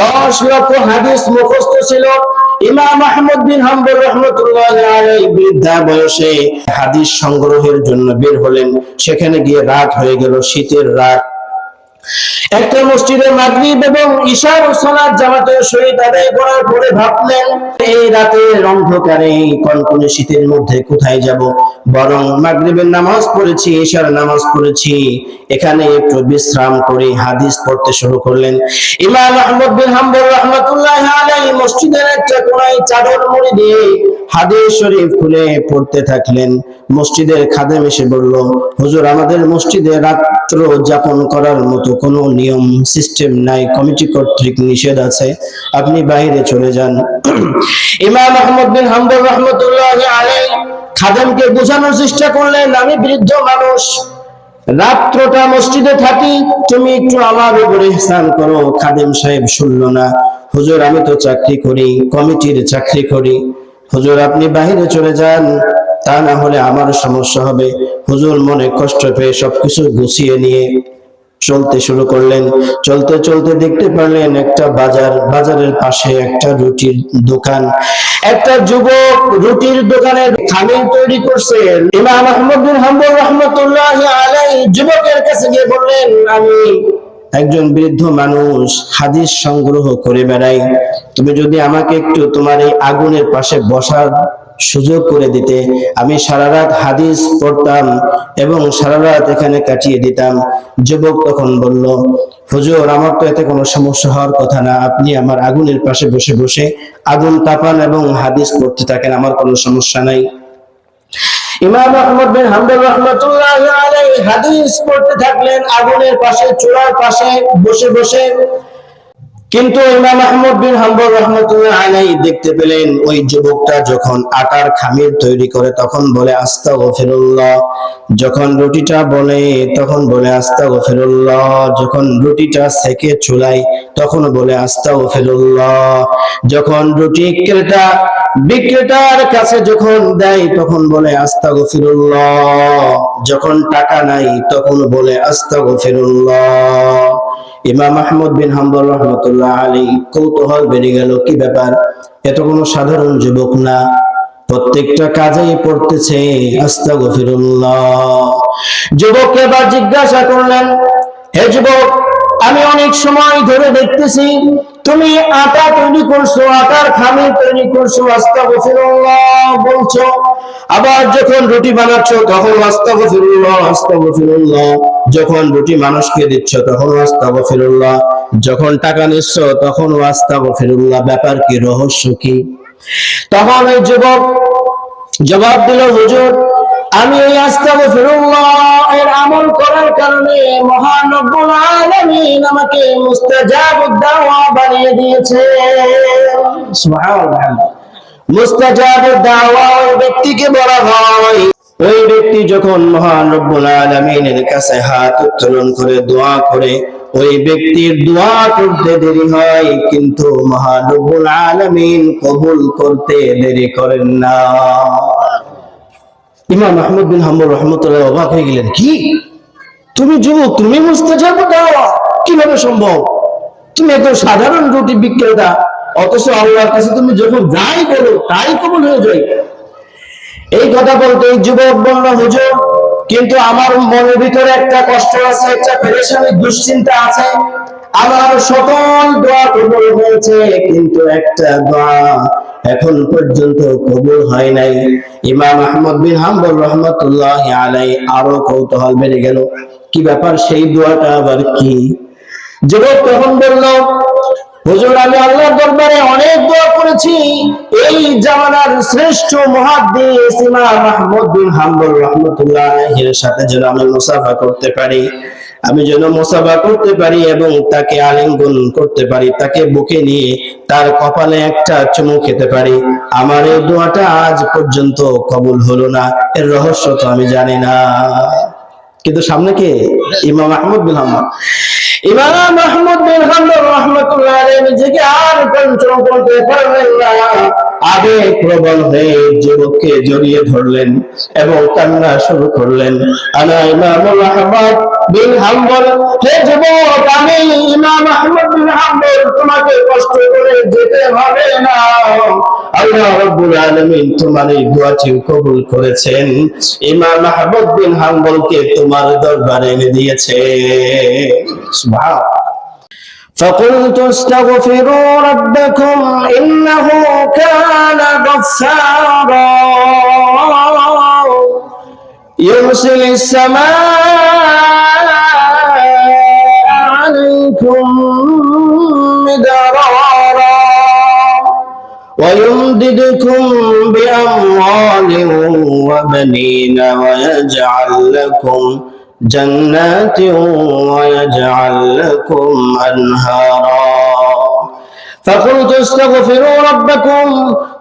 দশ লক্ষ হাদিস মুখস্থ ছিল। ইমাম আহমদ বিন হাম্বল রহমতুল্লাহ বৃদ্ধা বয়সে হাদিস সংগ্রহের জন্য বের হলেন। সেখানে গিয়ে রাত হয়ে গেল, শীতের রাত। একটা মসজিদে মাগরিব এবং ঈশার সালাত জামাতের সহিত আদায় করার পরে ভাবলেন, এই রাতের অন্ধকারে কনকনে শীতের মধ্যে কোথায় যাব? বরং মাগরিবের নামাজ পড়েছি, ঈশার নামাজ পড়েছি। এখানে একটু বিশ্রাম করে হাদিস পড়তে শুরু করলেন। ইমাম আহমদ বিন হাম্বল রহমাতুল্লাহ আলাইহি মসজিদের একটা কোণায় চাদর মুড়ি দিয়ে হাদিস শরীফ খুলে পড়তে থাকলেন। মসজিদের খাদেম এসে বলল, হুজুর, আমাদের মসজিদে রাত্র যাপন করার মতো কোনো নিয়ম সিস্টেম নাই কমিটি কর্তৃক নিষেধ আছে। আপনি বাইরে চলে যান। ইমাম আহমদ বিন হাম্বল রহমতুল্লাহ আলাই খাদেমকে বোঝানোর চেষ্টা করলেন, আমি বৃদ্ধ মানুষ। রাত্রটা মসজিদে থাকি, তুমি একটু আমার উপরে স্নান করো। খাদেম সাহেব শুনলো না। হুজুর, আমি তো চাকরি করি, কমিটির চাকরি করি। হুজুর, আপনি বাহিরে চলে যান, তা না হলে আমার সমস্যা হবে। হুজুর মনে কষ্ট পেয়ে সবকিছু গুছিয়ে নিয়ে চলতে শুরু করলেন। চলতে চলতে দেখতে পারলেন একটা বাজার, বাজারের পাশে একটা রুটির দোকান। একটা যুবক রুটির দোকানের খামিল তৈরি করছেন ইমাম আহমদ বিন হাম্বল রহমতুল্লাহ আলাই যুবকের কাছে গিয়ে বললেন, আমি একজন বৃদ্ধ মানুষ, হাদিস সংগ্রহ করে বেড়াই। তুমি যদি আমাকে একটু তোমার এই আগুনের পাশে বসার সুযোগ করে দিতে। আমি সারা রাত হাদিস পড়তাম এবং সারা রাত এখানে কাটিয়ে দিতাম। যুবক তখন বলল, হুজুর, আমার তো এতে কোনো সমস্যা হওয়ার কথা না। আপনি আমার আগুনের পাশে বসে বসে আগুন তাপান এবং হাদিস পড়তে থাকেন। আমার কোনো সমস্যা নাই। ইমাম আহমদ বিন হাম্বল রহমতুল্লাহ আলাইহি হাদিস পড়তে থাকলেন। আগুনের পাশে, চূড়ার পাশে বসে বসে কিন্তু ইমাম আহমদ বিন হাম্বল রহমতুল্লাহ আলাইহি দেখতে পেলেন ওই যুবকটা যখন আটার খামির তৈরি করে তখন বলে, আস্তাগফিরুল্লাহ। যখন রুটিটা বলে, তখন বলে, আস্তাগফিরুল্লাহ। যখন রুটিটা সেকে চুলাই, তখন বলে, আস্তাগফিরুল্লাহ। যখন রুটি ক্রেতা বিক্রেতার কাছে যখন দেয়, তখন বলে, আস্তাগফিরুল্লাহ। যখন টাকা নাই, তখন বলে, আস্তাগফিরুল্লাহ। ইমাম আহমদ বিন হাম্বল রহমতুল্লাহ আলী কৌতূহল বেড়ে গেল, কি ব্যাপার? এত কোনো সাধারণ যুবক না। প্রত্যেকটা কাজেই পড়তেছে আস্তা গফিরুল্লাহ যুবককে এবার জিজ্ঞাসা করলেন, হে যুবক, আমি অনেক সময় ধরে দেখতেছি তুমি আটা তৈরি করছ, আটার খামির তৈরি করছ, আস্তাগফিরুল্লাহ বলছো। আবার যখন রুটি বানাচ্ছ, তখন আস্তাগফিরুল্লাহ আস্তাগফিরুল্লাহ। যখন রুটি মানুষকে দিচ্ছ, তখন আস্তাগফিরুল্লাহ। যখন টাকা নিচ্ছ তখন আস্তাগফিরুল্লাহ। ব্যাপার কি, রহস্য কি? তখন ওই যুবক জবাব দিল, হুজুর, আমি এই আস্তাগফিরুল্লাহ এর আমল কারণে মহান রব্বুল আলামিন আমাকে মুস্তাজাবুদ দাওয়া বানিয়ে দিয়েছে। সুবহানাল্লাহ। মুস্তাজাবুদ দাওয়া ওই ব্যক্তিকে বলা হয়। ওই ব্যক্তি যখন মহান রব্বুল আলামিনের কাছে হাত উত্তোলন করে দোয়া করে ওই ব্যক্তির দোয়া করতে দেরি হয় কিন্তু মহান রব্বুল আলামিন কবুল করতে দেরি করেন না। ইমাম আহমদ বিন হাম্বল রহমতুল্লাহ অবাক হয়ে গেলেন কি? তুমি যুবক, তুমি মুস্তাজাব দাওয়া কীভাবে সম্ভব? তুমি একদম সাধারণ রুটি বিক্রেতা, অথচ আল্লাহর কাছে তুমি যখন যাই বলো, তাই কবুল হয়ে যায়। এই কথা বলতে এই যুবক বলল, হুজুর, কিন্তু আমার মনের ভিতরে একটা কষ্ট আছে, একটা পেরেশানি দুশ্চিন্তা আছে। আমার সকল দোয়া কবুল হয়েছে, কিন্তু একটা দোয়া এখন পর্যন্ত কবুল হয় নাই। ইমাম আহমদ বিন হাম্বল রহমতুল্লাহ আলাই আরও কৌতূহল বেড়ে গেল। কি ব্যাপার? সেই দোয়াটা আবার কি? যুবক তখন বলল, হুজুর, আমি আল্লাহর দরবারে অনেক দোয়া করেছি। এই জামানার শ্রেষ্ঠ মুহাদ্দিস ইমাম আহমদ বিন হাম্বল রাহমাতুল্লাহ এর সাথে যেন আমি মুসাফা করতে পারি। আমি যেন মুসাফা করতে পারি এবং তাকে আলিঙ্গন করতে পারি, তাকে বুকে নিয়ে তার কপালে একটা চুমু খেতে পারি। আমার এই দোয়াটা আজ পর্যন্ত কবুল হলো না। এর রহস্য তো আমি জানি না। কিন্তু সামনে কে? ইমাম আহমদ বিন হাম্মদ। ইমাম আহমদ বিন হাম্মদ রাহমাতুল্লাহ আলাইহি নিজেকে আর কন্ট্রোল করতে পারলেন না। আবেগ প্রবল হয়ে যুবককে জড়িয়ে ধরলেন এবং কান্না শুরু করলেন। আনা ইমাম আহমদ বিন হাম্বল হে যুবক আমি ইমাম আহমদ বিন হাম্বল তোমাকে যেতে হবে না আল্লাহ রাব্বুল আলামিন তোমার এই দোয়াটি কবুল করেছেন ইমাম মাহমুদ বিন হাম্বলকে তোমার দরবারে এনে দিয়েছে সুবহান فقلت استغفروا ربكم إنه كان غفارا يرسل السماء عليكم مدرارا ويمددكم بأموال وبنين ويجعل لكم جنات ويجعل لكم أنهارا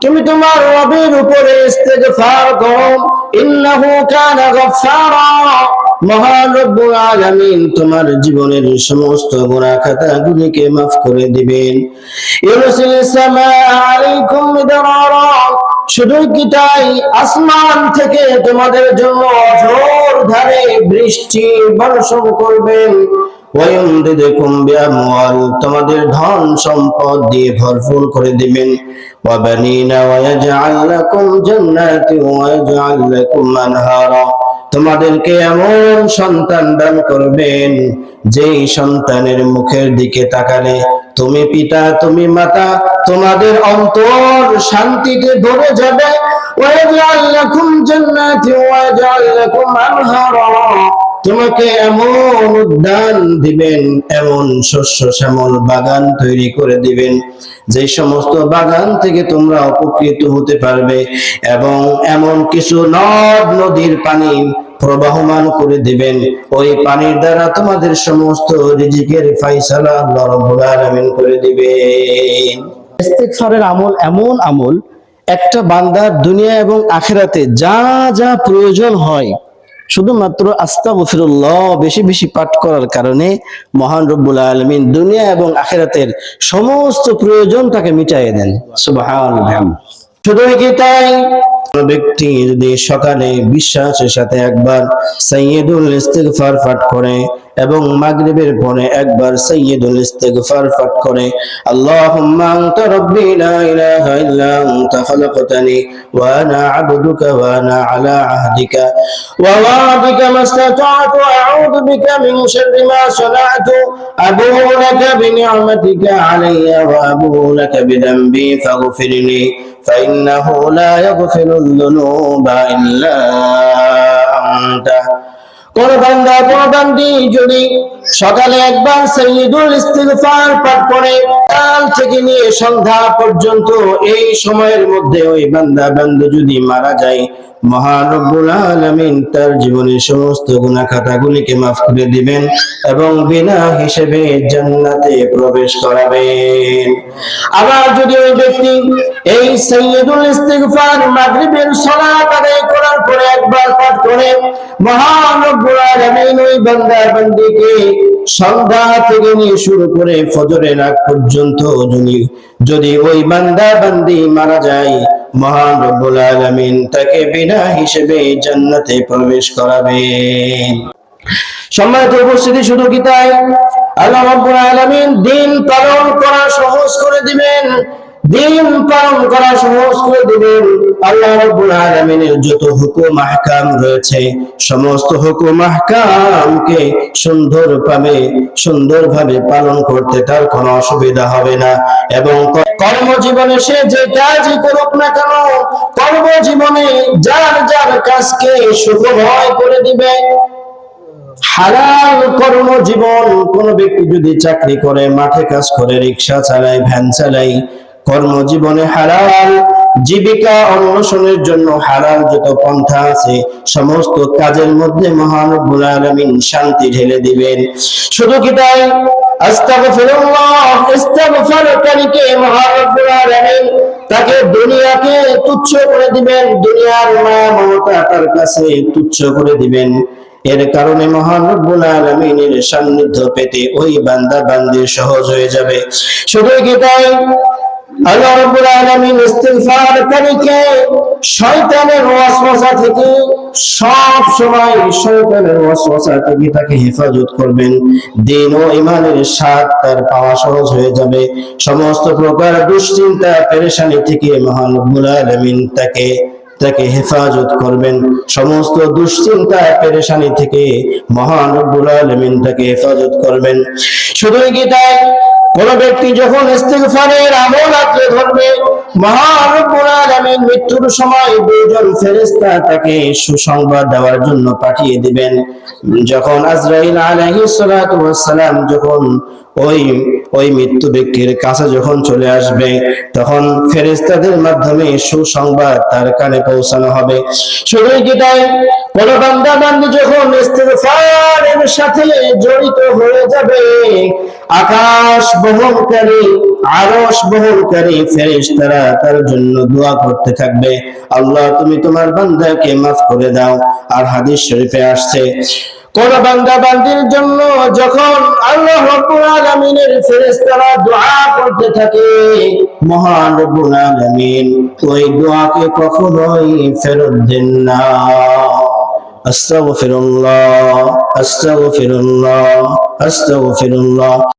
তুমি তোমার উপরে তোমার জীবনের সমস্ত গুনাহ খাতাগুলিকে মাফ করে দিবেন। শুধু কি তাই? আসমান থেকে তোমাদের জন্য অঝোর ধারে বৃষ্টি বর্ষণ করবেন। তোমাদের ধন সম্পদ দিয়ে ভরপুর করে দিবেন। তোমাদেরকে এমন সন্তান দান করবেন, যেই সন্তানের মুখের দিকে তাকালে তুমি পিতা, তুমি মাতা, তোমাদের অন্তর শান্তিতে ভরে যাবে। ওয়ায়াজআল লাকুম জান্নাতি ওয়ায়াজআল লাকুম তোমাকে এমন উদ্যান দিবেন, এমন শস্য শ্যামল বাগান তৈরি করে দিবেন, যে সমস্ত বাগান থেকে তোমরা উপকৃত হতে পারবে এবং এমন কিছু নদ নদীর পানি প্রবাহমান করে দিবেন। ওই পানির দ্বারা তোমাদের সমস্ত রিজিকের ফাইসালা আল্লাহ রাব্বুল করে দিবেন। ইস্তেগফারের আমল এমন আমল, একটা বান্দার দুনিয়া এবং আখেরাতে যা যা প্রয়োজন হয় শুধুমাত্র আস্তা গফিরুল্লাহ বেশি বেশি পাঠ করার কারণে মহান রব্বুল আলমিন দুনিয়া এবং আখেরাতের সমস্ত প্রয়োজন তাকে মিটাইয়ে দেন। শুধু কি তাই? ব্যক্তি যদি সকালে বিশ্বাসের সাথে একবার সৈয়দুল ইস্তিগফার পাঠ করে এবং মাগরিবের পরে একবার সাইয়্যিদুল ইস্তিগফার পাঠ করে আল্লাহুম্মা আনতা রাব্বি লা ইলাহা ইল্লা আনতা খালাকতানি ওয়া আনা আবদুকা ওয়া আনা আলা আহদিকা ওয়া ওয়াদিকা মাস্তাতা'তু আউযু বিকা মিন শাররি মা সানা'তু আবুউ লাকা বিনি'মাতিকা আলাইয়া ওয়া আবুউ লাকা বিযানবি ফাগফিরলি فإنه لا يغفر الذنوب إلا أنت কোন বান্দা কোন বান্দি যদি সকালে একবার সৈয়দুল ইস্তিগফার পাঠ করে কাল থেকে নিয়ে সন্ধ্যা পর্যন্ত এই সময়ের মধ্যে ওই বান্দা বান্দি যদি মারা যায়, মহান রব্বুল আলামিন তার জীবনের সমস্ত খাতাগুলিকে মাফ করে দিবেন এবং বিনা হিসেবে জান্নাতে প্রবেশ করাবেন। আবার যদি ওই ব্যক্তি এই সাইয়্যিদুল ইস্তিগফার মাগরিবের সালাত আদায় করার পরে একবার পাঠ করে, মহান রব্বুল আলামিন ওই বান্দা বান্দিকে সন্ধ্যা থেকে নিয়ে শুরু করে ফজরের আগ পর্যন্ত যদি যদি ওই বান্দা বান্দি মারা যায়, মহান রব্বুল আলামিন তাকে বিনা হিসেবে জান্নাতে প্রবেশ করাবেন। সম্মানিত উপস্থিতি শুধু কি তাই? আল্লাহ রাব্বুল আলামিন দিন পালন করা সহজ করে দিবেন। দিন পালন করা সহজ করে দিবেন। আল্লাহ রাব্বুল আলামিনের যত হুকুম, আহকাম রয়েছে, সমস্ত হুকুম, আহকামকে সুন্দরভাবে সুন্দরভাবে পালন করতে তার কোনো অসুবিধা হবে না। এবং কর্মজীবনে সে যে কাজই করুক না কেন, কর্মজীবনে যার যার কাজকে সুখময় করে দিবে। হালাল কর্মজীবন কোন ব্যক্তি যদি চাকরি করে, মাঠে কাজ করে, রিক্সা চালায়, ভ্যান চালায় কর্মজীবনে হালাল, জীবিকা অন্বেষণের জন্য হালাল যত পন্থা আছে, সমস্ত কাজের মধ্যে মহান আলামিন শান্তি ঢেলে দিবেন। শুধু কি তাই? তাকে দুনিয়াকে তুচ্ছ করে দিবেন, দুনিয়ার মায়া মমতা তার কাছে তুচ্ছ করে দিবেন। এর কারণে মহান রব্বুল আলামিনের সান্নিধ্য পেতে ওই বান্দা বান্দির সহজ হয়ে যাবে। শুধু কি তাই? আল্লাহ রাব্বুল আলামিন ইস্তিগফারকারীকে শয়তানের ওয়াসওয়াসা থেকে সব সময় শয়তানের ওয়াসওয়াসা থেকে তাকে হেফাজত করবেন। দিন ও ইমানের স্বাদ তার পাওয়া সহজ হয়ে যাবে। সমস্ত প্রকার দুশ্চিন্তা, পেরেশানি থেকে মহান রব্বুল আলামিন তাকে তাকে হেফাজত করবেন। সমস্ত দুশ্চিন্তা পেরেশানি থেকে মহান রব্বুল আলামিন তাকে হেফাজত করবেন। শুধুই কি তাই? কোন ব্যক্তি যখন ইস্তিগফারের আমল আঁকড়ে ধরবে মৃত্যুর সময় দুইজন ফেরেশতা তাকে সুসংবাদ দেওয়ার জন্য পাঠিয়ে দিবেন। যখন আজরাইল সালাম যখন ওই ওই মৃত্যু ব্যক্তির কাছে যখন চলে আসবে, তখন ফেরেশতাদের মাধ্যমে সুসংবাদ তার কানে পৌঁছানো হবে। যখন সাথে জড়িত হয়ে যাবে, আকাশ বহনকারী, আরশ বহনকারী ফেরেশতারা তার জন্য দোয়া করতে থাকবে। আল্লাহ, তুমি তোমার বান্দাকে মাফ করে দাও। আর হাদিস শরীফে আসছে, কোন বান্দা বান্দির জন্য যখন আল্লাহ রাব্বুল আলামিনের ফেরেশতারা দোয়া করতে থাকে, মহান রব্বুল আলামিন ওই দোয়াকে কখনোই ফেরত দেন না। আস্তাগফিরুল্লাহ আস্তাগফিরুল্লাহ আস্তাগফিরুল্লাহ।